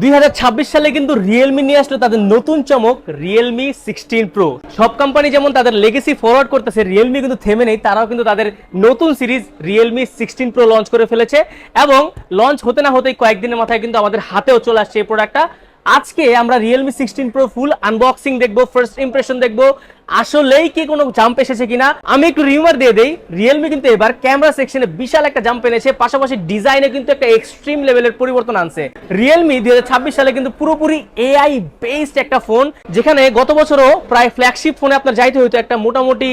দুই হাজার ছাব্বিশ সালে কিন্তু রিয়েলমি নিয়ে আসলো তাদের নতুন চমক রিয়েলমি সিক্সটিন প্রো সব কোম্পানি যেমন তাদের লেগেসি ফরওয়ার্ড করতেছে রিয়েলমি কিন্তু থেমে নেই, তারাও কিন্তু তাদের নতুন series Realme sixteen pro launch করে ফেলেছে এবং লঞ্চ হতে না হতেই কয়েকদিনের মাথায় কিন্তু আমাদের হাতেও চলে আসছে এই প্রোডাক্টটা আজকে আমরা Realme sixteen pro full unboxing দেখব ফার্স্ট ইমপ্রেশন দেখব। আসলেই কি কোনো জাম্প এসেছে কিনা? আমি একটু রিমার দিয়ে দেই রিয়েলমি কিন্তু এবার ক্যামেরা সেকশনে বিশাল একটা জাম্প এনেছে, পাশাপাশি ডিজাইনে কিন্তু একটা এক্সট্রিম লেভেলের পরিবর্তন আনছে। রিয়েলমি দুই সালে কিন্তু পুরোপুরি এআই বেসড একটা ফোন যেখানে গত বছরও প্রায় ফ্ল্যাগশিপ ফোনে আপনার যাইতে হতো একটা মোটামুটি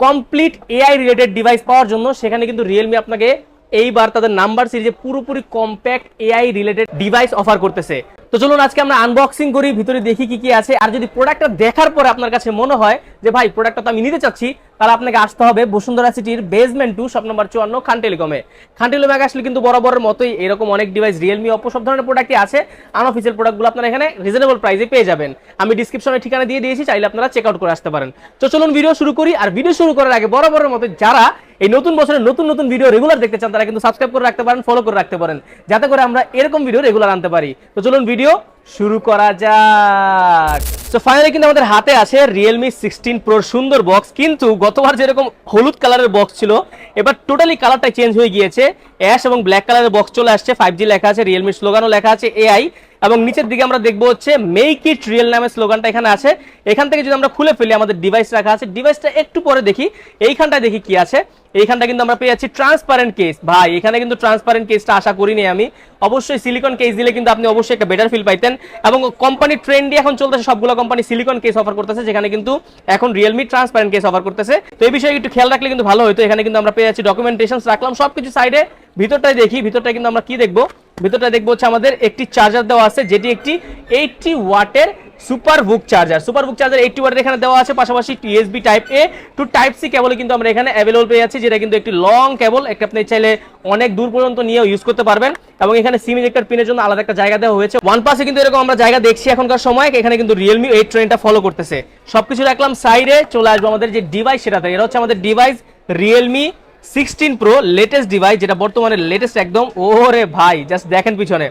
কমপ্লিট এআই রিলেটেড ডিভাইস পাওয়ার জন্য। সেখানে কিন্তু রিয়েলমি আপনাকে এইবার তাদের নাম্বার সিরিজে পুরোপুরি compact AI related device offer করতেছে। তো চলুন আজকে আমরা আনবক্সিং করি, ভিতরে দেখি কি কি আছে। আর যদি প্রোডাক্টটা দেখার পরে আপনার কাছে মনে হয় যে, ভাই প্রোডাক্টটা তো আমি নিতে চাচ্ছি, তাহলে আপনাকে আসতে হবে বসুন্ধরা সিটির বেসমেন্ট টু শপ নম্বর চুয়ান্ন, খান টেলিকমে খান টেলিকমে আসলে কিন্তু বরাবরের মতোই এরকম অনেক ডিভাইস রিয়েলমি অপো সব ধরনের প্রোডাক্টই আছে। আনঅফিসিয়াল প্রোডাক্টগুলো আপনারা এখানে রিজনেবল প্রাইসে পেয়ে যাবেন। আমি ডিসক্রিপশনে ঠিকানা দিয়ে দিয়েছি, চাইলে আপনারা চেক আউট করে আসতে পারেন। তো চলুন ভিডিও শুরু করি। আর ভিডিও শুরু করার আগে বরাবরের মতো যারা এই নতুন বছরের নতুন নতুন ভিডিও রেগুলার দেখতে চান, তারা কিন্তু সাবস্ক্রাইব করে রাখতে পারেন ফলো করে রাখতে পারেন। যাতে করে আমরা এরকম ভিডিও রেগুলার আনতে পারি। তো চলুন ভিডিও video শুরু করা যাক। তো ফাইনালি কিন্তু আমাদের হাতে আছে রিয়েলমি সিক্সটিন প্রোর সুন্দর বক্স কিন্তু গতবার যেরকম হলুদ কালারের বক্স ছিল, এবার টোটালি কালারটা চেঞ্জ হয়ে গিয়েছে। অ্যাশ এবং ব্ল্যাক কালারের বক্স চলে আসছে ফাইভ জি লেখা আছে রিয়েলমির স্লোগানও লেখা আছে এআই এবং নিচের দিকে আমরা দেখব হচ্ছে মেক ইট রিয়েল নামের স্লোগানটা এখানে আছে। এখান থেকে যদি আমরা খুলে ফেলি, আমাদের ডিভাইস রাখা আছে। ডিভাইসটা একটু পরে দেখি, এইখানটায় দেখি কি আছে। এইখানটা কিন্তু আমরা পেয়ে যাচ্ছি ট্রান্সপারেন্ট কেস ভাই, এখানে কিন্তু ট্রান্সপারেন্ট কেসটা আশা করিনি আমি। অবশ্যই সিলিকন কেস দিলে কিন্তু আপনি অবশ্যই একটা বেটার ফিল পাইতেন। এবং কোম্পানি ট্রেন্ডই এখন চলতেছে সবগুলো কোম্পানি সিলিকন কেস অফার করতেছে, যেখানে কিন্তু এখন রিয়েলমি ট্রান্সপারেন্ট কেস অফার করতেছে। তো এই বিষয়ে একটু খেয়াল রাখলে কিন্তু ভালো হতো এখানে কিন্তু আমরা পেয়ে যাচ্ছি ডকুমেন্টেশন রাখলাম সবকিছু সাইডে ভিতরটাই দেখি, ভিতরটায় কিন্তু আমরা কি দেখব? ভিতরটা দেখব হচ্ছে আমাদের একটি চার্জার দেওয়া আছে, যেটি একটি এইটটি ওয়াটের সুপার বুক চার্জার। সুপার বুক চার্জার এইটটি ওয়াটের এখানে দেওয়া আছে, পাশাপাশি USB type A to type C cable কিন্তু আমরা এখানে অ্যাভেলেবল পেয়ে যাচ্ছি, যেটা কিন্তু একটি লং কেবল একটা আপনি চাইলে অনেক দূর পর্যন্ত নিয়েও ইউজ করতে পারবেন। এবং এখানে সিম ইজেক্টর পিনের জন্য আলাদা একটা জায়গা দেওয়া হয়েছে। ওয়ান পাসে কিন্তু এরকম আমরা জায়গা দেখছি এখনকার সময়, এখানে কিন্তু রিয়েলমি এই ট্রেনটা ফলো করতেছে। সবকিছু রাখলাম সাইডে চলে আসব আমাদের যে ডিভাইস সেটাতে। এটা হচ্ছে আমাদের device Realme sixteen pro latest device যেটা বর্তমানে লেটেস্ট একদম, ওরে ভাই জাস্ট দেখেন পিছনে।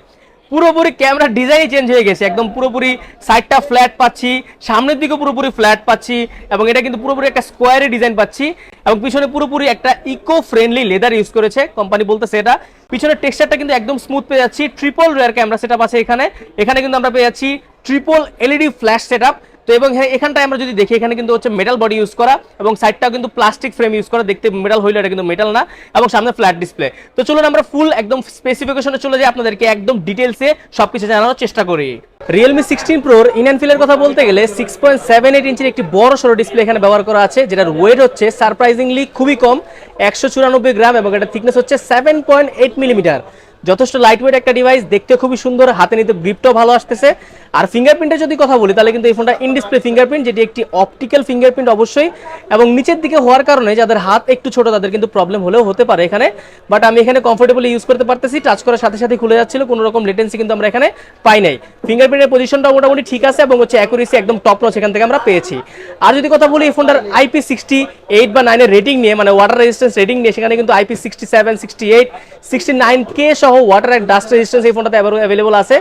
পুরোপুরি ক্যামেরা ডিজাইনই চেঞ্জ হয়ে গেছে। একদম পুরোপুরি সাইডটা ফ্ল্যাট পাচ্ছি, সামনের দিকে পুরোপুরি ফ্ল্যাট পাচ্ছি এবং এটা কিন্তু পুরোপুরি একটা স্কোয়ারে ডিজাইন পাচ্ছি এবং পিছনে পুরোপুরি একটা ইকো ফ্রেন্ডলি লেদার ইউজ করেছে। কোম্পানি বলতেছে এটা। পিছনের টেক্সচারটা কিন্তু একদম স্মুথ পেয়ে যাচ্ছি। ট্রিপল রেয়ার ক্যামেরা সেটআপ আছে এখানে। এখানে কিন্তু আমরা পেয়ে যাচ্ছি ট্রিপল এলইডি ফ্ল্যাশ সেটআপ তো এবং হ্যাঁ, এখানটায় আমরা যদি দেখি এখানে কিন্তু হচ্ছে মেটাল বডি ইউজ করা এবং সাইডটাও কিন্তু প্লাস্টিক ফ্রেম ইউজ করা। দেখতে মেটাল হইলে এটা কিন্তু মেটাল না এবং সামনে ফ্ল্যাট ডিসপ্লে তো চলুন আমরা ফুল একদম স্পেসিফিকেশনে চলে যাই আপনাদেরকে একদম ডিটেলসে সবকিছু জানানোর চেষ্টা করি। রিয়েলমি সিক্সটিন প্রোর ফিলের কথা বলতে গেলে সিক্স পয়েন্ট সেভেন এইট ইঞ্চির একটি বড় সড়ো ডিসপ্লে এখানে ব্যবহার করা আছে যেটার ওয়েট হচ্ছে সারপ্রাইজিংলি খুবই কম একশো চুরানব্বই গ্রাম এবং এটা থিকনেস হচ্ছে সেভেন পয়েন্ট এইট মিলিমিটার যথেষ্ট লাইট ওয়েট একটা ডিভাইস দেখতে খুবই সুন্দর হাতে নিতে গ্রিপটাও ভালো আসতেছে। আর ফিঙ্গারপ্রিন্টের যদি কথা বলি, তাহলে কিন্তু এই ফোনটা ইন ডিসপ্লে ফিঙ্গারপ্রিন্ট যেটি একটি অপটিক্যাল ফিঙ্গারপ্রিন্ট অবশ্যই। এবং নিচের দিকে হওয়ার কারণে যাদের হাত একটু ছোট, তাদের কিন্তু প্রবলেম হলেও হতে পারে এখানে। বাট আমি এখানে কমফোর্টেবলি ইউজ করতে পারতেছি টাচ করার সাথে সাথে খুলে যাচ্ছিল, কোনো রকম লেটেন্সি কিন্তু আমরা এখানে পাই নাই। ফিঙ্গারপ্রিন্টের পজিশনটা মোটামুটি ঠিক আছে এবং হচ্ছে অ্যাকুরেসি একদম টপ নচ এখান থেকে আমরা পেয়েছি। আর যদি কথা বলি এই ফোনটার আইপি সিক্সটি এইট বা নাইনের রেটিং নিয়ে মানে ওয়াটার রেজিস্ট্যান্স রেটিং নিয়ে, সেখানে কিন্তু IP sixty seven sixty eight sixty nine কে সহ ওয়াটার অ্যান্ড ডাস্ট রেজিস্ট্যান্স এই ফোনটাতে অ্যাভেলেবল আছে।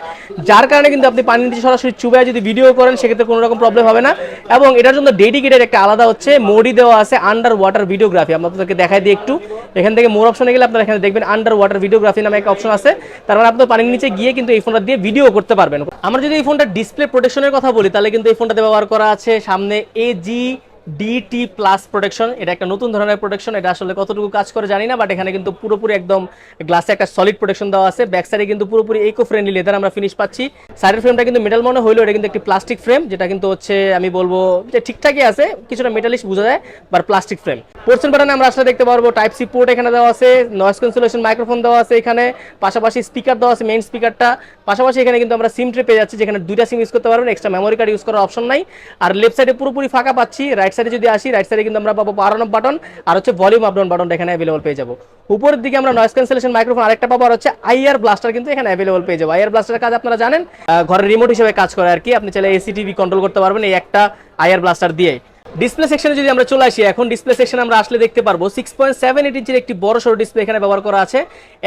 যার কারণে কিন্তু আপনি পানির নিচে সরাসরি চুবায় যদি ভিডিও করেন, সেক্ষেত্রে কোনো রকম প্রবলেম হবে না। এবং এটার জন্য ডেডিকেটেড একটা আলাদা হচ্ছে, মোডি দেওয়া আছে আন্ডার ওয়াটার ভিডিওগ্রাফি আপনাদেরকে দেখাই দিই একটু। এখান থেকে মোর অপশনে গেলে আপনারা এখানে দেখবেন আন্ডার ওয়াটার ভিডিওগ্রাফি নামে একটা অপশন আছে। তার মানে আপনার পানির নিচে গিয়ে কিন্তু এই ফোনটা দিয়ে ভিডিও করতে পারবেন। আমরা যদি এই ফোনটা ডিসপ্লে প্রোটেকশনের কথা বলি, তাহলে কিন্তু এই ফোনটাতে ব্যবহার করা আছে সামনে এজি ডিটি প্লাস প্রোটেকশন এটা একটা নতুন ধরনের প্রোটেকশন এটা আসলে কতটুকু কাজ করে জানি না বাট এখানে কিন্তু পুরোপুরি একদম গ্লাসে একটা সলিড প্রোটেকশন দেওয়া আছে। ব্যাক সাইডে কিন্তু পুরোপুরি ইকো ফ্রেন্ডলি লেদার আমরা ফিনিশ পাচ্ছি। সাইডের ফ্রেমটা কিন্তু মেটাল মনে হইলেও এটা কিন্তু একটি প্লাস্টিক ফ্রেম যেটা কিন্তু হচ্ছে আমি বলব যে ঠিকঠাকই আছে, কিছুটা মেটালিশ বোঝা যায় বাট প্লাস্টিক ফ্রেম পোর্টসন বাটনে আমরা আসলে দেখতে পারব টাইপ সি পোর্ট এখানে দেওয়া আছে নয়েস কনসোলেশন মাইক্রোফোন দেওয়া আছে এখানে, পাশাপাশি স্পিকার দেওয়া আছে মেইন স্পিকারটা পাশাপাশি এখানে কিন্তু আমরা সিম ট্রে পেয়ে যাচ্ছি, যেখানে দুইটা সিম ইউজ করতে পারবেন এক্সট্রা মেমোরি কার্ড ইউজ করার অপশন নাই। আর লেফট সাইডে পুরোপুরি ফাঁকা পাচ্ছি রাইট সাইডে যদি আসি রাইট সাইডে কিন্তু আমরা পাবো পাওয়ার অফ বাটন আর হচ্ছে ভলিউম আপ ডাউন বাটনটা এখানে অ্যাভেলেবল পেয়ে যাব। উপরের দিকে আমরা নয়েস ক্যান্সেলেশন মাইক্রোফোন আরেকটা পাবো আর হচ্ছে আইআর ব্লাস্টার কিন্তু এখানে অ্যাভেলেবল পেয়ে যাব। আইআর ব্লাস্টারের কাজ আপনারা জানেন ঘরের রিমোট হিসেবে কাজ করে আর কি। আপনি চাইলে এসি টিভি কন্ট্রোল করতে পারবেন এই একটা আইআর ব্লাস্টার দিয়ে। ডিসপ্লে সেকশনে যদি আমরা চলে আসি, এখন ডিসপ্লে সেকশনে আমরা আসলে দেখতে পারব সিক্স পয়েন্ট সেভেন এইট ইঞ্চির একটি বড় সড়ো ডিসপ্লে এখানে ব্যবহার করা আছে।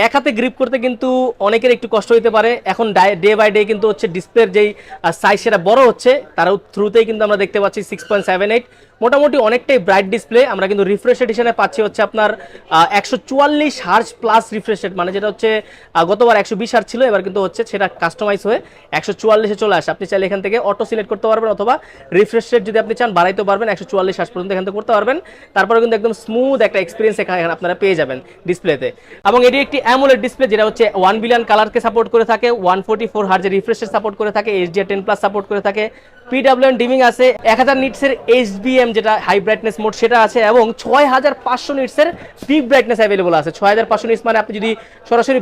এক হাতে গ্রিপ করতে কিন্তু অনেকের একটু কষ্ট হতে পারে। এখন ডে বাই ডে কিন্তু হচ্ছে ডিসপ্লের যেই সাইজ সেটা বড় হচ্ছে, তার থ্রুতেই কিন্তু আমরা দেখতে পাচ্ছি সিক্স পয়েন্ট সেভেন এইট মোটামুটি অনেকটাই ব্রাইট ডিসপ্লে আমরা কিন্তু রিফ্রেশ এডিশনে পাচ্ছি হচ্ছে আপনার একশো চুয়াল্লিশ হার্জ প্লাস রিফ্রেশ মানে যেটা হচ্ছে গতবার একশো বিশ হার্জ ছিল, এবার কিন্তু হচ্ছে সেটা কাস্টমাইজ হয়ে একশো চুয়াল্লিশে চলে আসে। আপনি চাইলে এখান থেকে অটো সিলেক্ট করতে পারবেন অথবা রিফ্রেশ রেট যদি আপনি চান বাড়াইতে পারবেন, একশো চুয়াল্লিশ হার্জ পর্যন্ত এখান থেকে করতে পারবেন। তারপরে কিন্তু একদম স্মুথ একটা এক্সপিরিয়েন্স এখানে আপনারা পেয়ে যাবেন ডিসপ্লেতে এবং এটি একটি অ্যামোলেড ডিসপ্লে যেটা হচ্ছে ওয়ান বিলিয়ন কালারকে সাপোর্ট করে থাকে ওয়ান ফোর্টি ফোর হার্জের রিফ্রেশের সাপোর্ট করে থাকে এইচডিআর টেন প্লাস সাপোর্ট করে থাকে পিডাব্লিউএন ডিমিং আছে, এক হাজার নিটসের এইচবিএম যেটা হাই ব্রাইটনেস মোড সেটা আছে, এবং ছয় হাজার পাঁচশো নিটসের পিক ব্রাইটনেস অ্যাভেলেবল আছে। ছয় হাজার পাঁচশো নিটস মানে আপনি যদি সরাসরি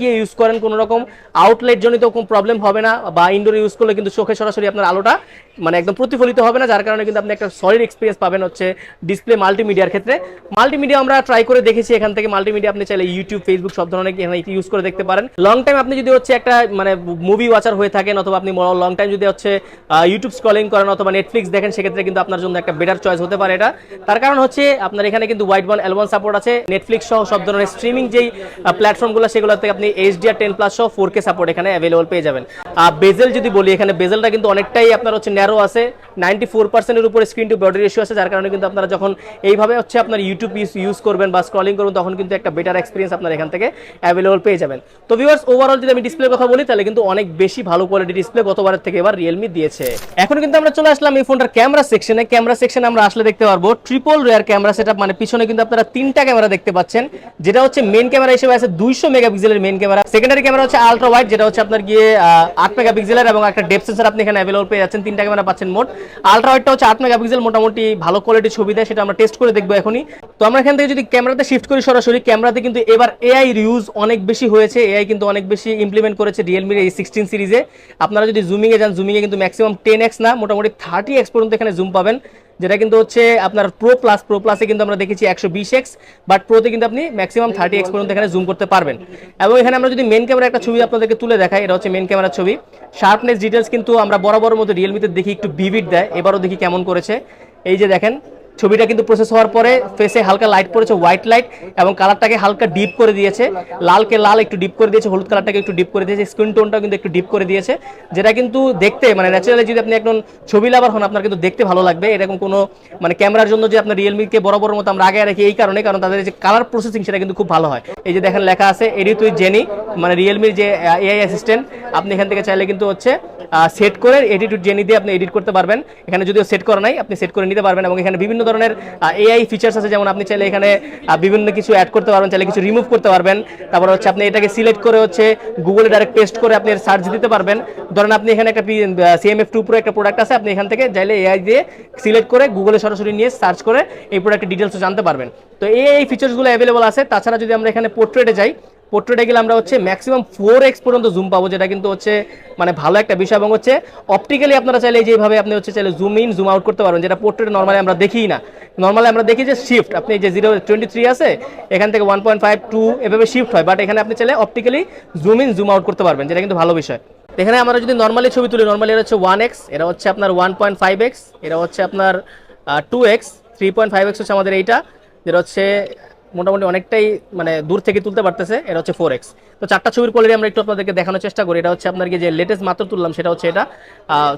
গিয়ে ইউজ করেন কোনো রকম আউটলেট জনিত কোনো প্রবলেম হবে না, বা ইনডোরে ইউজ করলে কিন্তু চোখে সরাসরি আপনার আলোটা মানে একদম প্রতিফলিত হবে না, যার কারণে কিন্তু আপনি একটা সলিড এক্সপিরিয়েন্স পাবেন হচ্ছে ডিসপ্লে মাল্টিমিডিয়ার ক্ষেত্রে। মাল্টিমিডিয়া আমরা ট্রাই করে দেখেছি এখান থেকে। মাল্টিমিডিয়া আপনি চাইলে ইউটিউব ফেসবুক সব ধরনের ইউজ করে দেখতে পারেন। লং টাইম আপনি যদি হচ্ছে একটা মানে মুভি ওয়াচার হয়ে থাকেন, অথবা আপনি লং টাইম যদি হচ্ছে ইউটিউব স্ক্রলিং করেন অথবা নেটফ্লিক্স দেখেন, সেক্ষেত্রে কিন্তু আপনার জন্য একটা বেটার চয়েস হতে পারে এটা। তার কারণ হচ্ছে, আপনার এখানে কিন্তু ওয়াইড ওয়ান এল সাপোর্ট আছে। নেটফ্লিক্স সহ সব ধরনের স্ট্রিমিং যেই প্ল্যাটফর্মগুলো সেগুলো থেকে আপনি এইচডিআর টেন প্লাস সহ ফোর কে সাপোর্ট এখানে অ্যাভেলেবল পেয়ে যাবেন। আর বেজেল যদি বলি, এখানে বেজেলটা কিন্তু অনেকটাই আপনার হচ্ছে ন্যারো আছে। নাইনটি ফোর পার্সেন্টের উপরে স্ক্রিন টু বডি রেশিও আছে, যার কারণে কিন্তু আপনারা যখন এইভাবে হচ্ছে আপনার ইউটিউব ইউজ করবেন বা স্ক্রলিং করবেন, তখন কিন্তু একটা বেটার এক্সপিরিয়েন্স আপনার এখান থেকে অ্যাভেলেবল পেয়ে যাবেন। তো ভিউয়ার্স ওভারঅল যদি আমি ডিসপ্লে কথা বলি, তাহলে কিন্তু অনেক বেশি ভালো কোয়ালিটি ডিসপ্লে গতবারের থেকে এবার রিয়েলমি দিয়েছে। এখন কিন্তু আমরা চলে আসলাম এই ফোনটার ক্যামেরা সেকশনে। ক্যামেরা সেকশনে আমরা আসলে দেখতে পারব ট্রিপল রেয়ার ক্যামেরা সেটআপ মানে পিছনে কিন্তু আপনারা তিনটা ক্যামেরা দেখতে পাচ্ছেন। যেটা হচ্ছে মেন ক্যামেরা হিসেবে আছে দুইশো মেগাপিক্সেলের মেন ক্যামেরা সেকেন্ডারি ক্যামেরা হচ্ছে আলট্রা ওয়াইড যেটা হচ্ছে আপনার গিয়ে আট মেগাপিক্সেলের এবং একটা ডেপ সেন্সর আপনি এখানে অ্যাভেলেবল পেয়ে যাচ্ছেন। তিনটা ক্যামেরা পাচ্ছেন মোট। আলট্রা ওয়াইডটা হচ্ছে আট মেগাপিক্সেল মোটামুটি ভালো কোয়ালিটি ছবি দেয়, সেটা আমরা টেস্ট করে দেখব এখনই। তো আমরা এখান থেকে যদি ক্যামেরাতে শিফট করি সরাসরি, ক্যামেরাতে কিন্তু এবার এআই ইউজ অনেক বেশি হয়েছে। এআই কিন্তু অনেক বেশি ইমপ্লিমেন্ট করেছে রিয়েলমির এই সিক্সটিন সিরিজে আপনারা যদি জুমিংয়ে যান জুমিংয়ে কিন্তু ম্যাক্সিমাম টেন এক্স না, মোটামুটি থার্টি এক্স পর্যন্ত এখানে জুম পাবেন, যেটা কিন্তু হচ্ছে আপনার প্রো প্লাস প্রো প্লাসে কিন্তু আমরা দেখেছি একশো বিশ এক্স বাট প্রোতে কিন্তু আপনি ম্যাক্সিমাম থার্টি এক্স পর্যন্ত এখানে জুম করতে পারবেন। এবং এখানে আমরা যদি মেন ক্যামেরা একটা ছবি আপনাদেরকে তুলে দেখাই, এটা হচ্ছে মেন ক্যামেরার ছবি। শার্পনেস ডিটেলস কিন্তু আমরা বরাবর মতো রিয়েলমিতে দেখি, একটু বিভিট দেয়, এবারও দেখি কেমন করেছে। এই যে দেখেন ছবিটা কিন্তু প্রসেস হওয়ার পরে ফেসে হালকা লাইট পড়েছে হোয়াইট লাইট এবং কালারটাকে হালকা ডিপ করে দিয়েছে। লালকে লাল একটু ডিপ করে দিয়েছে, হলুদ কালারটাকে একটু ডিপ করে দিয়েছে স্ক্রিন টোনটাও কিন্তু একটু ডিপ করে দিয়েছে, যেটা কিন্তু দেখতে মানে ন্যাচারালি যদি আপনি একজন ছবি লাভার হন, আপনার কিন্তু দেখতে ভালো লাগবে। এরকম কোনো মানে ক্যামেরার জন্য যে আপনার রিয়েলমিকে বড় মতো আমরা আগে রাখি, এই কারণে, কারণ তাদের যে কালার প্রসেসিং সেটা কিন্তু খুব ভালো হয়। এই যে দেখেন, লেখা আছে এডিট উইথ জেনি মানে রিয়েলমির যে এআই অ্যাসিস্ট্যান্ট আপনি এখান থেকে চাইলে কিন্তু হচ্ছে সেট করে এডিট জেনি দিয়ে আপনি এডিট করতে পারবেন। এখানে যদিও সেট করা নাই, আপনি সেট করে নিতে পারবেন, এবং এখানে বিভিন্ন ধরনের এআই ফিচার্স আছে, যেমন আপনি চাইলে এখানে বিভিন্ন কিছু অ্যাড করতে পারবেন, চাইলে কিছু রিমুভ করতে পারবেন। তারপর হচ্ছে আপনি এটাকে সিলেক্ট করে হচ্ছে গুগলে ডাইরেক্ট পেস্ট করে আপনি সার্চ দিতে পারবেন। ধরেন আপনি এখানে একটা সিএমএফ টু প্রো একটা প্রোডাক্ট আছে, আপনি এখান থেকে চাইলে এআই দিয়ে সিলেক্ট করে গুগলে সরাসরি নিয়ে সার্চ করে এই প্রোডাক্টের ডিটেলস জানতে পারবেন। তো এই ফিচার্সগুলো অ্যাভেলেবল আছে, তাছাড়া যদি আমরা এখানে পোর্ট্রেটে যাই পোর্ট্রেটে গেলে আমরা হচ্ছে ম্যাক্সিমাম ফোর এক্স পর্যন্ত জুম পাবো, যেটা কিন্তু হচ্ছে মানে ভালো একটা বিষয় এবং হচ্ছে অপটিক্যালি আপনারা চাইলে যেভাবে আপনি হচ্ছে চাইলে জুম ইন জুম আউট করতে পারবেন, যেটা পোর্ট্রেটে নর্মালি আমরা দেখি না। নর্মালি আমরা দেখি যে শিফট আপনি যে জিরো টোয়েন্টি থ্রি আছে, এখান থেকে ওয়ান পয়েন্ট ফাইভ টু এভাবে শিফট হয় বাট এখানে আপনি চাইলে optically zoom in zoom out করতে পারবেন, যেটা কিন্তু ভালো বিষয়। এখানে আমরা যদি নর্মালি ছবি তুলি নর্মালি এটা হচ্ছে ওয়ান এক্স এটা হচ্ছে আপনার ওয়ান পয়েন্ট ফাইভ এক্স এটা হচ্ছে আপনার two X three point five X হচ্ছে আমাদের এইটা, যেটা হচ্ছে মোটামুটি অনেকটাই মানে দূর থেকে তুলতে পারতেছে, এটা হচ্ছে ফোর এক্স তো চারটা ছবির কোয়ালিটি আমরা একটু আপনাদেরকে দেখানোর চেষ্টা করি। এটা হচ্ছে আপনার যে লেটেস্ট মাত্র তুললাম, সেটা হচ্ছে এটা।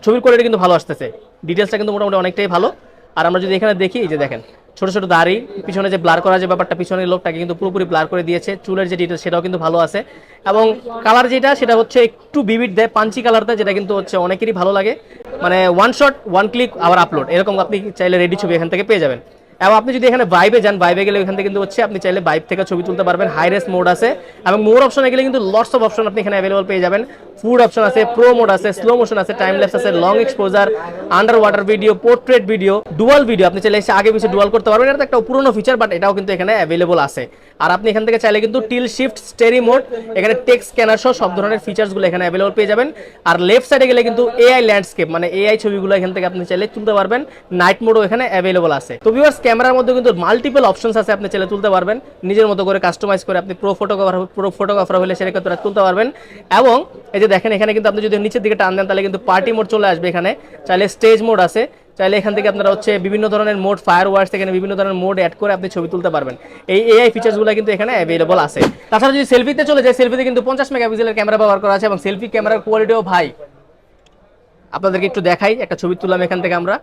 ছবির কোয়ালিটি কিন্তু ভালো আসতেছে। ডিটেলসটা কিন্তু মোটামুটি অনেকটাই ভালো। আর আমরা যদি এখানে দেখি যে দেখেন, ছোট ছোট দাড়ি, পিছনে যে ব্লার করা যে ব্যাপারটা পিছনের লোকটাকে কিন্তু পুরোপুরি ব্লার করে দিয়েছে। চুলের যে ডিটেলস সেটাও কিন্তু ভালো আছে। এবং কালার যেটা, সেটা হচ্ছে একটু বিবিড দেয় পাঞ্চি কালার দেয় যেটা কিন্তু হচ্ছে অনেকেরই ভালো লাগে। মানে ওয়ান শট ওয়ান ক্লিক আবার আপলোড এরকম আপনি চাইলে রেডি ছবি এখান থেকে পেয়ে যাবেন। এবং আপনি যদি এখানে বাইবে যান বাইবে গেলে এখান থেকে কিন্তু হচ্ছে আপনি চাইলে বাইব থেকে ছবি তুলতে পারবেন। হাই রেস মোড আছে এবং মোর অপশনে গেলে কিন্তু লটস অফ অপশন আপনি এখানে অ্যাভেলেবল পেয়ে যাবেন। ফুড অপশন আছে প্রো মোড আছে স্লো মোশন আছে টাইম ল্যাপস আছে long exposure under water video portrait video dual video আপনি চাইলে এসে আগে পিছিয়ে ডুয়াল করতে পারবেন। এটা একটা পুরনো ফিচার বাট এটাও কিন্তু এখানে অ্যাভেলেবল আছে। আর আপনি এখান থেকে চাইলে কিন্তু টিল শিফট স্টেরি মোড এখানে টেক্স স্ক্যানার সহ সব ধরনের ফিচার্সগুলো এখানে অ্যাভেলেবল পেয়ে যাবেন। আর লেফট সাইডে গেলে কিন্তু এআই ল্যান্ডস্কেপ মানে এআই ছবিগুলো এখান থেকে আপনি চাইলে তুলতে পারবেন। নাইট মোডও এখানে অ্যাভেলেবল আছে। তো ভিউয়ার্স ক্যামেরার মধ্যে কিন্তু মাল্টিপল অপশনস আছে, আপনি চাইলে তুলতে পারবেন। নিজের মতো করে কাস্টমাইজ করে আপনি প্রো ফটোগ্রাফার প্রো ফটোগ্রাফার হলে সেটা কিন্তু তুলতে পারবেন। এবং এই যে দেখেন, এখানে কিন্তু আপনি যদি নিচের দিকে টান দেন, তাহলে কিন্তু পার্টি মোড চলে আসবে এখানে। চাইলে স্টেজ মোড আছে। চাইলে এখান থেকে আপনারা হচ্ছে বিভিন্ন ধরনের মোড ফায়ার ওয়ার্স এখানে বিভিন্ন ধরনের মোড অ্যাড করে আপনি ছবি তুলতে পারবেন। এই এআই ফিচার্সগুলো কিন্তু এখানে অ্যাভেলেবল আছে। তাছাড়া যদি সেলফিতে চলে যায় সেলফিতে কিন্তু পঞ্চাশ মেগাপিক্সেলের ক্যামেরা ব্যবহার করা আছে এবং সেলফি ক্যামেরার কোয়ালিটিও ভাই। আপনাদেরকে একটু দেখাই, একটা ছবি তুললাম এখান থেকে আমরা।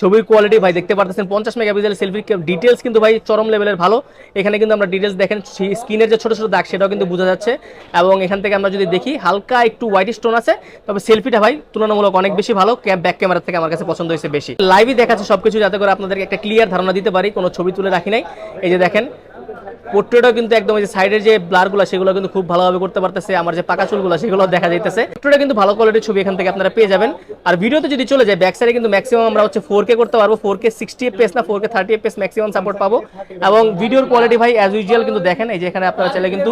ছবির কোয়ালিটি ভাই, দেখতে পারতেছেন, পঞ্চাশ মেগাপিক্সেল সেলফি ডিটেলস কিন্তু ভাই চরম লেভেলের ভালো। এখানে কিন্তু আমরা ডিটেলস দেখেন স্ক্রিনের যে ছোটো ছোটো দাগ, সেটাও কিন্তু বোঝা যাচ্ছে। এবং এখান থেকে আমরা যদি দেখি, হালকা একটু হোয়াইট স্টোন আছে, তবে সেলফিটা ভাই তুলনামূলক অনেক বেশি ভালো ব্যাক ক্যামেরা থেকে আমার কাছে পছন্দ হয়েছে বেশি। লাইভই দেখাচ্ছে সব কিছু যাতে করে আপনাদেরকে একটা ক্লিয়ার ধারণা দিতে পারি, কোনো ছবি তুলে রাখি নাই। এই যে দেখেন পোর্ট্রেটও কিন্তু একদম যে সাইডের যে ব্লারগুলো সেগুলো কিন্তু খুব ভালোভাবে করতে পারতেছে, আমার যে পাকা চুলগুলো সেগুলো দেখা যাইতেছে। পোর্ট্রেটে কিন্তু ভালো কোয়ালিটির ছবি এখান থেকে আপনারা পেয়ে যাবেন। আর ভিডিওতে যদি চলে যায় ব্যাক সাইডে কিন্তু ম্যাক্সিমাম আমরা হচ্ছে ফোর করতে পারব ফোর কে সিক্সটি না four K thirty maximum support পাবো। এবং ভিডিওর কোয়ালিটি ভাই অ্যাজ ইউজুয়াল কিন্তু দেখেন, এই যে এখানে আপনারা চাইলে কিন্তু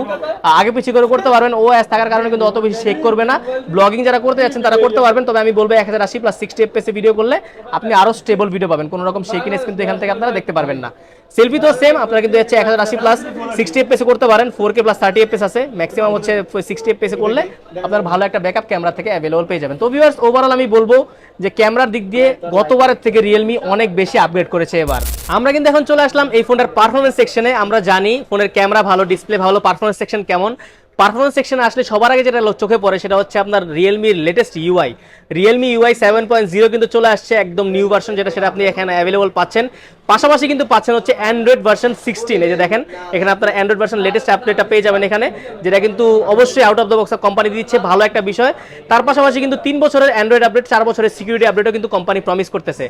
আগে পিছিয়ে করে করতে পারবেন। ও অ্যাস থাকার কারণে কিন্তু অত বেশি শেক করবে না। ব্লগিং যারা করতে যাচ্ছেন, তারা করতে পারবেন। তবে আমি বলব এক হাজার আশি প্লাস সিক্সটি ভিডিও করলে আপনি আরও স্টেবল ভিডিও পাবেন। কোনো রকম শেকিনেস কিন্তু এখান থেকে আপনারা দেখতে পারবেন না। সেলফি তো সেম আপনারা কিন্তু হচ্ছে এক হাজার আশি প্লাস সিক্সটি এফ করতে পারেন four K plus thirty F আছে ম্যাক্সিমাম হচ্ছে সিক্সটি এফ করলে আপনার ভালো একটা ব্যাকআপ ক্যামেরা থেকে অ্যাভেলেবল পেয়ে যাবেন। তো ভিউয়ার্স ওভারঅল আমি বলব যে ক্যামেরার দিক দিয়ে গতবারের থেকে রিয়েলমি অনেক বেশি আপগ্রেড করেছে এবার। আমরা কিন্তু এখন চলে আসলাম এই ফোনটার পারফরমেন্স সেকশনে আমরা জানি ফোনের ক্যামেরা ভালো ডিসপ্লে ভালো পারফরমেন্স সেকশন কেমন। পারফরমেন্স সেকশনে আসলে সবার আগে যেটা চোখে পড়ে সেটা হচ্ছে আপনার রিয়েলমির latest UI Realme UI seven point zero কিন্তু চলে আসছে, একদম নিউ ভার্সন যেটা সেটা আপনি এখানে অ্যাভেলেবল পাচ্ছেন। পাশাপাশি কিন্তু পাচ্ছেন হচ্ছে অ্যান্ড্রয়েড ভার্সন সিক্সটিন এই যে দেখেন, এখানে আপনারা অ্যান্ড্রয়েড ভার্সন লেটেস্ট আপডেটটা পেয়ে যাবেন এখানে, যেটা কিন্তু অবশ্যই out of the box company দিচ্ছে, ভালো একটা বিষয়। তার পাশাপাশি কিন্তু তিন বছরের অ্যান্ড্রয়েড আপডেট চার বছরের সিকিউরিটি আপডেটও কিন্তু কোম্পানি প্রমিস করতেছে।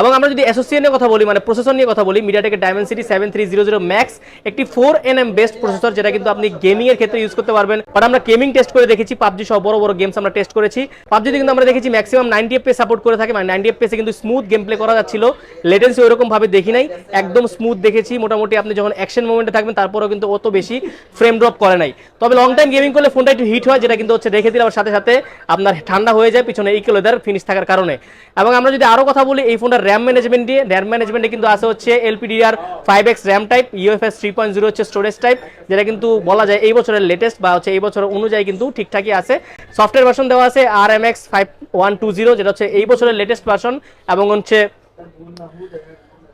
এবং আমরা যদি অ্যাসোসিয়েশনের কথা বলি মানে প্রসেসর নিয়ে কথা বলি মিডিয়াটেকের Dimensity seven three zero zero max একটি four N M best processor যেটা কিন্তু আপনি গেমিং এর ক্ষেত্রে ইউজ করতে পারবেন। বাট আমরা গেমিং টেস্ট করে দেখেছি পাবজি সহ বড় বড় গেমস আমরা টেস্ট করেছি। পাবজিতে কিন্তু আমরা দেখেছি maximum ninety FPS support করে থাকে মানে নাইনটি এফ কিন্তু স্মুথ গেম প্লে করা যাচ্ছিল। লেটেন্সি ওইরকম ভাবে দেখি নাই। একদম স্মুথ দেখেছি। মোটামুটি আপনি যখন অ্যাকশন মোমেন্টে থাকবেন, তারপরেও কিন্তু অত বেশি ফ্রেম ড্রপ করে নাই। তবে লং টাইম গেমিং করলে ফোনটা একটু হিট হয়, যেটা কিন্তু হচ্ছে রেখে দিলে আবার সাথে সাথে আপনার ঠান্ডা হয়ে যায়, পিছনে ইকুয়াল ওয়েদার ফিনিশ থাকার কারণে। এবং আমরা যদি আরও কথা বলি, এই ফোনটার র্যাম ম্যানেজমেন্ট দিয়ে র্যাম ম্যানেজমেন্টে কিন্তু আছে হচ্ছে LPDDR five X RAM type UFS three point zero হচ্ছে স্টোরেজ টাইপ যেটা কিন্তু বলা যায় এই বছরের লেটেস্ট বা হচ্ছে এই বছর অনুযায়ী কিন্তু ঠিকঠাকই আছে। সফটওয়্যার ভার্সন দেওয়া আছে R M X five one two zero যেটা হচ্ছে এই বছরের লেটেস্ট ভার্সন এবং হচ্ছে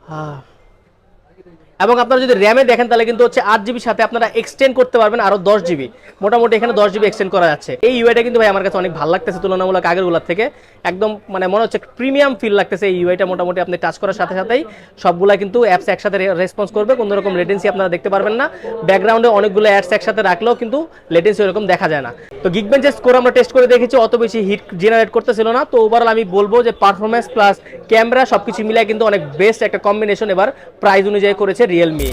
아 এবং আপনারা যদি র্যামে দেখেন, তাহলে কিন্তু হচ্ছে আট জিবির সাথে আপনারা এক্সটেন্ড করতে পারবেন আরও দশ জিবি মোটামুটি এখানে দশ জিবি এক্সটেন্ড করা যাচ্ছে। এই ইউআইটা কিন্তু ভাই আমার কাছে অনেক ভালো লাগতেছে তুলনামূলক আগেরগুলোর থেকে। একদম মানে মনে হচ্ছে প্রিমিয়াম ফিল লাগতেছে এই ইউআইটা মোটামুটি আপনি টাচ করার সাথে সাথেই। সবগুলা কিন্তু অ্যাপস একসাথে রেসপন্স করবে, কোনো রকম লেটেন্সি আপনারা দেখতে পারবেন না। ব্যাকগ্রাউন্ডে অনেকগুলো অ্যাডস একসাথে রাখলেও কিন্তু লেটেন্সি ওরকম দেখা যায় না। তো গিগ বেঞ্চের স্কোর আমরা টেস্ট করে দেখেছি, অত বেশি হিট জেনারেট করতেছিল না। তো ওভারঅল আমি বলব যে পারফরমেন্স প্লাস ক্যামেরা সবকিছু মিলাই কিন্তু অনেক বেস্ট একটা কম্বিনেশন এবার প্রাইস অনুযায়ী করেছে। রিয়েলমি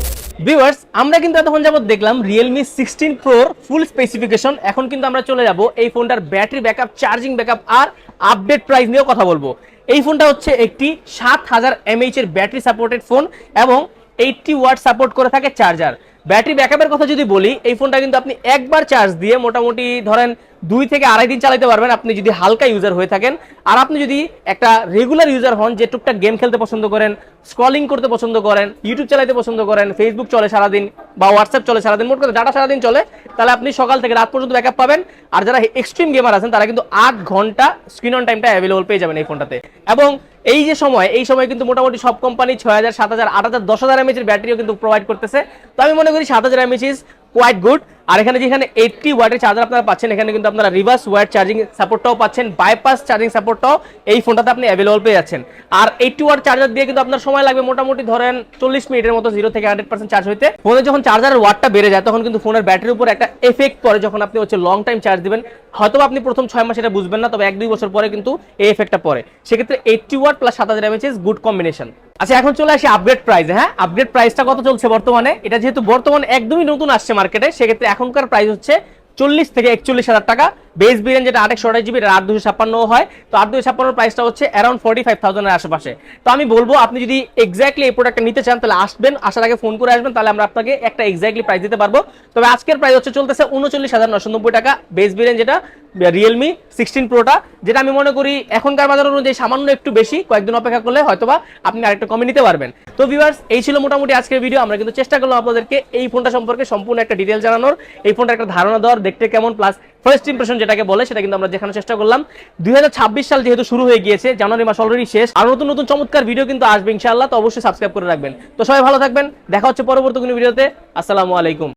ভিউয়ার্স আমরা কিন্তু এতক্ষণ যাবত দেখলাম রিয়েলমি সিক্সটিন প্রোর ফুল স্পেসিফিকেশন এখন কিন্তু আমরা চলে যাব এই ফোনটার ব্যাটারি ব্যাকআপ চার্জিং ব্যাকআপ আর আপডেট প্রাইস নিয়েও কথা বলব। এই ফোনটা হচ্ছে একটি সাত হাজার M H battery supported phone এবং এইটটি ওয়াট সাপোর্ট করে থাকে চার্জার ব্যাটারি ব্যাকআপের কথা যদি বলি, এই ফোনটা কিন্তু আপনি একবার চার্জ দিয়ে মোটামুটি ধরেন দুই থেকে আড়াই দিন চালাতে পারবেন আপনি যদি হালকা ইউজার হয়ে থাকেন। আর আপনি যদি একটা রেগুলার ইউজার হন, যে টুকটাক গেম খেলতে পছন্দ করেন স্ক্রলিং করতে পছন্দ করেন ইউটিউব চালাতে পছন্দ করেন ফেসবুক চলে সারাদিন বা হোয়াটসঅ্যাপ চলে সারাদিন, মোট কথা ডাটা সারাদিন চলে, তাহলে আপনি সকাল থেকে রাত পর্যন্ত ব্যাকআপ পাবেন। আর যারা এক্সট্রিম গেমার আছেন, তারা কিন্তু আট ঘণ্টা স্ক্রিন অন টাইমটা অ্যাভেলেবল পেয়ে যাবেন এই ফোনটাতে এবং এই যে সময়, এই সময় কিন্তু মোটামুটি সব কোম্পানি ছয় হাজার, সাত হাজার, আট হাজার, দশ হাজার এমএচের ব্যাটারিও কিন্তু প্রোভাইড করতেছে। তো আমি মনে করি সাত হাজার এমএচ কোয়াইট গুড আর এখানে যেখানে এইটটি ওয়াটের চার্জার আপনারা পাচ্ছেন, এখানে কিন্তু আপনারা রিভার্স ওয়াট চার্জিং সাপোর্টটাও পাচ্ছেন বাইপাস চার্জিং সাপোর্টটাও এই ফোনটাতে আপনি অ্যাভেলেবল পেয়ে যাচ্ছেন। আর এইটটি ওয়াট চার্জার দিয়ে কিন্তু আপনার সময় লাগবে মোটামুটি ধরেন চল্লিশ মিনিটের মতো জিরো থেকে হান্ড্রেড পার্সেন্ট চার্জ হইতে। ফোনে যখন চার্জারের ওয়াটটা বেড়ে যায়, তখন কিন্তু ফোনের ব্যাটারির উপর একটা এফেক্ট পরে যখন আপনি হচ্ছে লং টাইম চার্জ দিবেন। হয়তো আপনি প্রথম ছয় মাস এটা বুঝবেন না, তবে এক দুই বছর পরে কিন্তু এই এফেক্টটা পরে সেক্ষেত্রে এইটটি ওয়াট প্লাস সাত হাজার এমএচ গুড কম্বিনেশন আচ্ছা এখন চলে আসি আপগ্রেড প্রাইস হ্যাঁ? আপগ্রেড প্রাইসটা কত চলছে বর্তমানে? এটা যেহেতু বর্তমানে একদমই নতুন আসছে মার্কেটে সেক্ষেত্রে এখনকার প্রাইস হচ্ছে চল্লিশ থেকে একচল্লিশ হাজার টাকা। বেস বিরিয়ানি যেটা আটেকশো আঠাশ জিবি আট দুশো ছাপ্পান্ন হয়। তো আট দুশো ছাপ্পান্ন প্রাইসটা হচ্ছে অ্যারাউন্ড ফোর্টি ফাইভ থাউজেন্ডের আশেপাশে। তো আমি বলব, আপনি যদি এক্স্যাক্টলি এই প্রোডাক্টটা নিতে চান, তাহলে আসবেন, আসার আগে ফোন করে আসবেন, তাহলে আমরা আপনাকে একটা এক্স্যাক্টলি প্রাইস দিতে পারব। তবে আজকের প্রাইস হচ্ছে, চলতেছে উনচল্লিশ হাজার নশো নব্বই টাকা। বেস বিরিয়ানি যেটা রিয়েলমি সিক্সটিন প্রোটা যেটা আমি মনে করি এখনকার বাজার অনুযায়ী সামান্য একটু বেশি, কয়েকদিন অপেক্ষা করলে হয়তোবা আপনি আরেকটা কমে নিতে পারবেন। তো ভিউয়ার্স এই ছিল মোটামুটি আজকের ভিডিও আমরা কিন্তু চেষ্টা করলাম আপনাদেরকে এই ফোনটা সম্পর্কে সম্পূর্ণ একটা ডিটেল জানানোর। এই ফোনটা একটা ধারণা দেওয়ার, দেখতে কেমন প্লাস ফার্স্ট ইম্প্রেশন যেটাকে বলে, সেটা কিন্তু আমরা দেখানোর চেষ্টা করলাম। দুই হাজার ছাব্বিশ সাল যেহেতু শুরু হয়ে গিয়েছে, জানুয়ারি মাস অলরেডি শেষ। আর নতুন নতুন চমৎকার ভিডিও কিন্তু আসবে ইনশাআল্লাহ, তো অবশ্যই সাবস্ক্রাইব করে রাখবেন। তো সবাই ভালো থাকবেন, দেখা হচ্ছে পরবর্তী কোনো ভিডিওতে আসসালামু আলাইকুম।